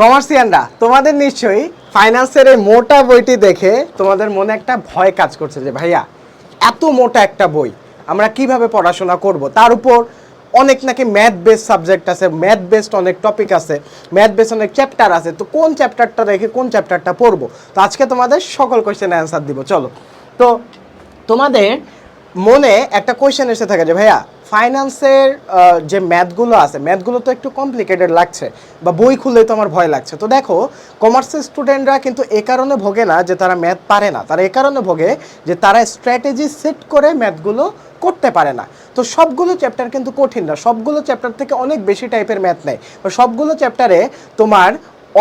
কমার্সিয়ানরা তোমাদের নিশ্চয়ই ফাইন্যান্সের এই মোটা বইটি দেখে তোমাদের মনে একটা ভয় কাজ করছে যে, ভাইয়া, এত মোটা একটা বই, আমরা কীভাবে পড়াশোনা করব? তার উপর অনেক নাকি ম্যাথ বেস সাবজেক্ট আছে ম্যাথ বেসড অনেক টপিক আছে ম্যাথ বেস অনেক চ্যাপ্টার আছে, তো কোন চ্যাপ্টারটা রেখে কোন চ্যাপ্টারটা পড়ব? তো আজকে তোমাদের সকল কোয়েশ্চেনের অ্যান্সার দিব, চলো। তো তোমাদের মনে একটা কোয়েশ্চেন এসে থাকে যে, ভাইয়া ফাইন্যান্সের যে ম্যাথগুলো আছে ম্যাথগুলো তো একটু কমপ্লিকেটেড লাগছে, বা বই খুললেই তো আমার ভয় লাগছে। তো দেখো কমার্সের স্টুডেন্টরা কিন্তু এ কারণে ভোগে না যে তারা ম্যাথ পারে না। তারা এ কারণে ভোগে যে তারা স্ট্র্যাটেজি সেট করে ম্যাথগুলো করতে পারে না। তো সবগুলো চ্যাপ্টার কিন্তু কঠিন না। সবগুলো চ্যাপ্টার থেকে অনেক বেশি টাইপের ম্যাথ নেয়। বা সবগুলো চ্যাপ্টারে তোমার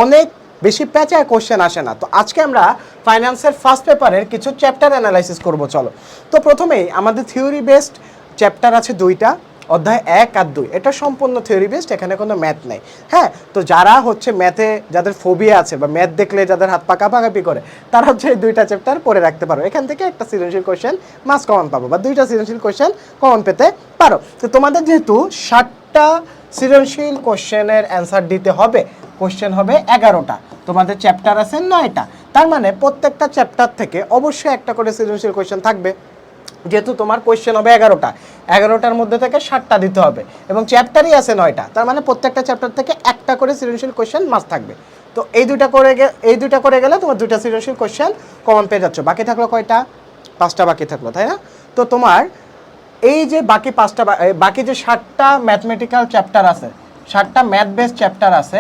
অনেক বেশি প্যাচায় কোশ্চেন আসে না। তো আজকে আমরা ফাইন্যান্সের ফার্স্ট পেপারের কিছু চ্যাপ্টার অ্যানালাইসিস করব, চলো। তো প্রথমেই আমাদের থিওরি বেসড চ্যাপ্টার আছে দুইটা, অধ্যায় এক আর দুই। এটা সম্পূর্ণ থিওরি বেসড এখানে কোনো ম্যাথ নেই। হ্যাঁ তো যারা হচ্ছে ম্যাথে যাদের ফোবিয়া আছে বা ম্যাথ দেখলে যাদের হাত পা কাঁপাকাঁপি করে, তারা হচ্ছে এই দুইটা চ্যাপ্টার পড়ে রাখতে পারো। এখান থেকে একটা সৃজনশীল কোশ্চেন মাস কমন পাবো বা দুইটা সৃজনশীল কোশ্চেন কমন পেতে পারো। তো তোমাদের যেহেতু ষাটটা সৃজনশীল কোশ্চেনের অ্যান্সার দিতে হবে কোশ্চেন হবে এগারোটা। তোমাদের চ্যাপ্টার আছে নয়টা। তার মানে প্রত্যেকটা চ্যাপ্টার থেকে অবশ্যই একটা করে সৃজনশীল কোশ্চেন থাকবে। যেহেতু তোমার কোয়েশ্চেন হবে এগারোটা। এগারোটার মধ্যে থেকে ষাটটা দিতে হবে এবং চ্যাপ্টারই আছে নয়টা। তার মানে প্রত্যেকটা চ্যাপ্টার থেকে একটা করে সৃজনশীল কোয়েশ্চেন মাস থাকবে। তো এই দুইটা করে এই দুইটা করে গেলে তোমার দুইটা সৃজনশীল কোয়েশ্চেন কমন পেয়ে যাচ্ছ। বাকি থাকল কয়টা? পাঁচটা বাকি থাকল, তাই না? তো তোমার এই যে বাকি পাঁচটা বাকি যে ষাটটা ম্যাথমেটিক্যাল চ্যাপ্টার আছে ষাটটা ম্যাথ বেস চ্যাপ্টার আছে,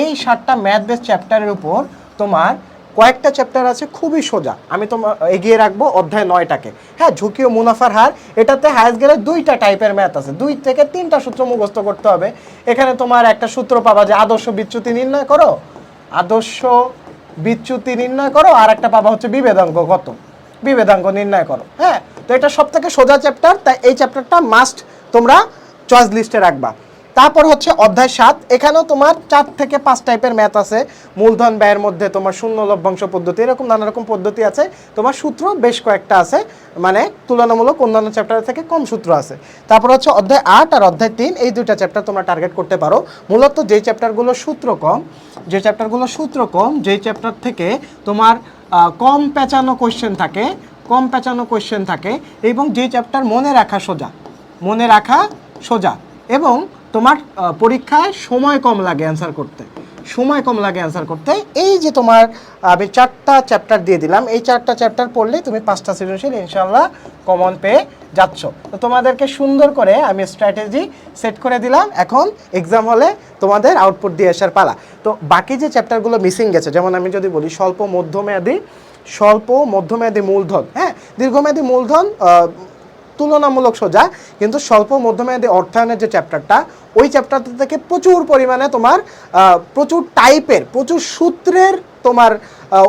এই ষাটটা ম্যাথ বেস চ্যাপ্টারের উপর তোমার কয়েকটা চ্যাপ্টার আছে, খুবই সোজা। আমি তোমার এগিয়ে রাখব অধ্যায় নয়টাকে। হ্যাঁ ঝুঁকি ও মুনাফার হার, এটাতে হায়েস্ট গেলে দুইটা টাইপের ম্যাথ আছে। দুই থেকে তিনটা সূত্র মুখস্থ করতে হবে। এখানে তোমার একটা সূত্র পাবা যে আদর্শ বিচ্যুতি নির্ণয় করো। আদর্শ বিচ্যুতি নির্ণয় করো, আর একটা পাবা হচ্ছে বিভেদাঙ্ক কত বিভেদাঙ্ক নির্ণয় করো। হ্যাঁ তো এটা সব থেকে সোজা চ্যাপ্টার তাই এই চ্যাপ্টারটা মাস্ট তোমরা চয়েস লিস্টে রাখবা। তারপর হচ্ছে অধ্যায় সাত। এখানেও তোমার চার থেকে পাঁচ টাইপের ম্যাথ আছে। মূলধন ব্যয়ের মধ্যে তোমার শূন্য লভ্যাংশ পদ্ধতি, এরকম নানা রকম পদ্ধতি আছে। তোমার সূত্র বেশ কয়েকটা আছে মানে তুলনামূলক অন্যান্য চ্যাপ্টার থেকে কম সূত্র আছে। তারপর হচ্ছে অধ্যায় আট আর অধ্যায় তিন, এই দুইটা চ্যাপ্টার তোমরা টার্গেট করতে পারো। মূলত যেই চ্যাপ্টারগুলো সূত্র কম, যে চ্যাপ্টারগুলো সূত্র কম, যেই চ্যাপ্টার থেকে তোমার কম পেঁচানো কোয়েশ্চেন থাকে, কম পেঁচানো কোয়েশ্চেন থাকে, এবং যে চ্যাপ্টার মনে রাখা সোজা, মনে রাখা সোজা, এবং তোমার পরীক্ষায় সময় কম লাগে অ্যান্সার করতে। সময় কম লাগে অ্যান্সার করতে। এই যে তোমার আমি চারটা চ্যাপ্টার দিয়ে দিলাম। এই চারটা চ্যাপ্টার পড়লে তুমি পাঁচটা সৃজনশীল ইনশাল্লাহ কমন পেয়ে যাচ্ছ। তো তোমাদেরকে সুন্দর করে আমি স্ট্র্যাটেজি সেট করে দিলাম। এখন এক্সাম হলে তোমাদের আউটপুট দিয়ে আসার পালা। তো বাকি যে চ্যাপ্টারগুলো মিসিং গেছে, যেমন আমি যদি বলি স্বল্প, মধ্যমেয়াদী স্বল্প, মধ্যমেয়াদী মূলধন হ্যাঁ? দীর্ঘমেয়াদী মূলধন তুলনামূলক সোজা, কিন্তু স্বল্প মধ্যমেয়াদী অর্থায়নের যে চ্যাপ্টারটা ওই চ্যাপ্টারটা থেকে প্রচুর পরিমাণে তোমার প্রচুর টাইপের প্রচুর সূত্রের তোমার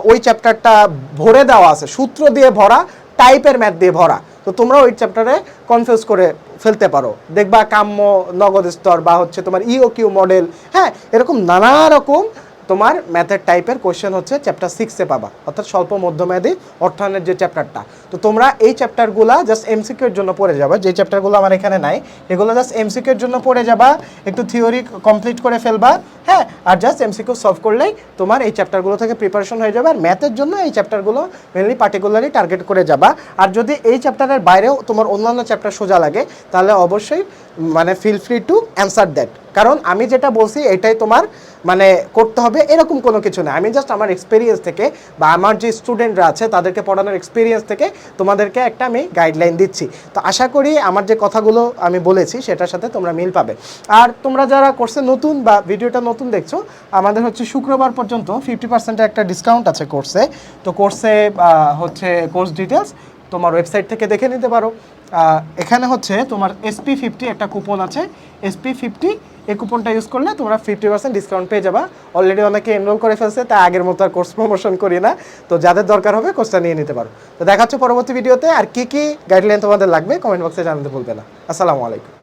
ওই চ্যাপ্টারটা ভরে দেওয়া আছে। সূত্র দিয়ে ভরা টাইপের ম্যাথ দিয়ে ভরা। তো তোমরা ওই চ্যাপ্টারে কনফিউজ করে ফেলতে পারো। দেখবা কাম্য নগদ স্তর বা হচ্ছে তোমার ইও কিউ মডেল হ্যাঁ এরকম নানা রকম তোমার ম্যাথের টাইপের কোয়েশ্চেন হচ্ছে চ্যাপ্টার সিক্সে পাবা। অর্থাৎ স্বল্প মধ্যমেয়াদী অর্থায়নের যে চ্যাপ্টারটা তো তোমরা এই চ্যাপ্টারগুলো জাস্ট এমসিকিউর জন্য পড়ে যাবা। যে চ্যাপ্টারগুলো আমার এখানে নাই, এগুলো জাস্ট এমসিকিউর জন্য পড়ে যাবা। একটু থিওরি কমপ্লিট করে ফেলবা হ্যাঁ? আর জাস্ট এমসিকিউ সলভ করলেই তোমার এই চ্যাপ্টারগুলো থেকে প্রিপারেশন হয়ে যাবে। আর ম্যাথের জন্য এই চ্যাপ্টারগুলো মেনলি পার্টিকুলারলি টার্গেট করে যাবা। আর যদি এই চ্যাপ্টারের বাইরেও তোমার অন্যান্য চ্যাপ্টার সোজা লাগে, তাহলে অবশ্যই মানে feel free to answer that কারণ আমি যেটা বলছি, এটাই তোমার মানে করতে হবে, এরকম কোনো কিছু না। আমি জাস্ট আমার এক্সপিরিয়েন্স থেকে বা আমার যে স্টুডেন্টরা আছে, তাদেরকে পড়ানোর এক্সপিরিয়েন্স থেকে তোমাদেরকে একটা আমি গাইডলাইন দিচ্ছি। তো আশা করি আমার যে কথাগুলো আমি বলেছি, সেটার সাথে তোমরা মিল পাবে। আর তোমরা যারা কোর্সে নতুন বা ভিডিওটা নতুন দেখছ, আমাদের হচ্ছে শুক্রবার পর্যন্ত ফিফটি পার্সেন্টের একটা ডিসকাউন্ট আছে কোর্সে তো কোর্সে হচ্ছে কোর্স ডিটেলস তোমার ওয়েবসাইট থেকে দেখে নিতে পারো। এখানে হচ্ছে তোমার এসপি ফিফটি একটা কুপন আছে। এসপি ফিফটি এই কুপনটা ইউজ করলে তোমরা ফিফটি পার্সেন্ট ডিসকাউন্ট পেয়ে যাবা। অলরেডি অনেকে এনরোল করে ফেলছে, তাই আগের মতো আর কোর্স প্রমোশন করি না। তো যাদের দরকার হবে কোর্সটা নিয়ে নিতে পারো। তো দেখাচ্ছ পরবর্তী ভিডিওতে আর কি কি গাইডলাইন তোমাদের লাগবে কমেন্ট বক্সে জানাতে ভুলবে না। আসসালামু আলাইকুম।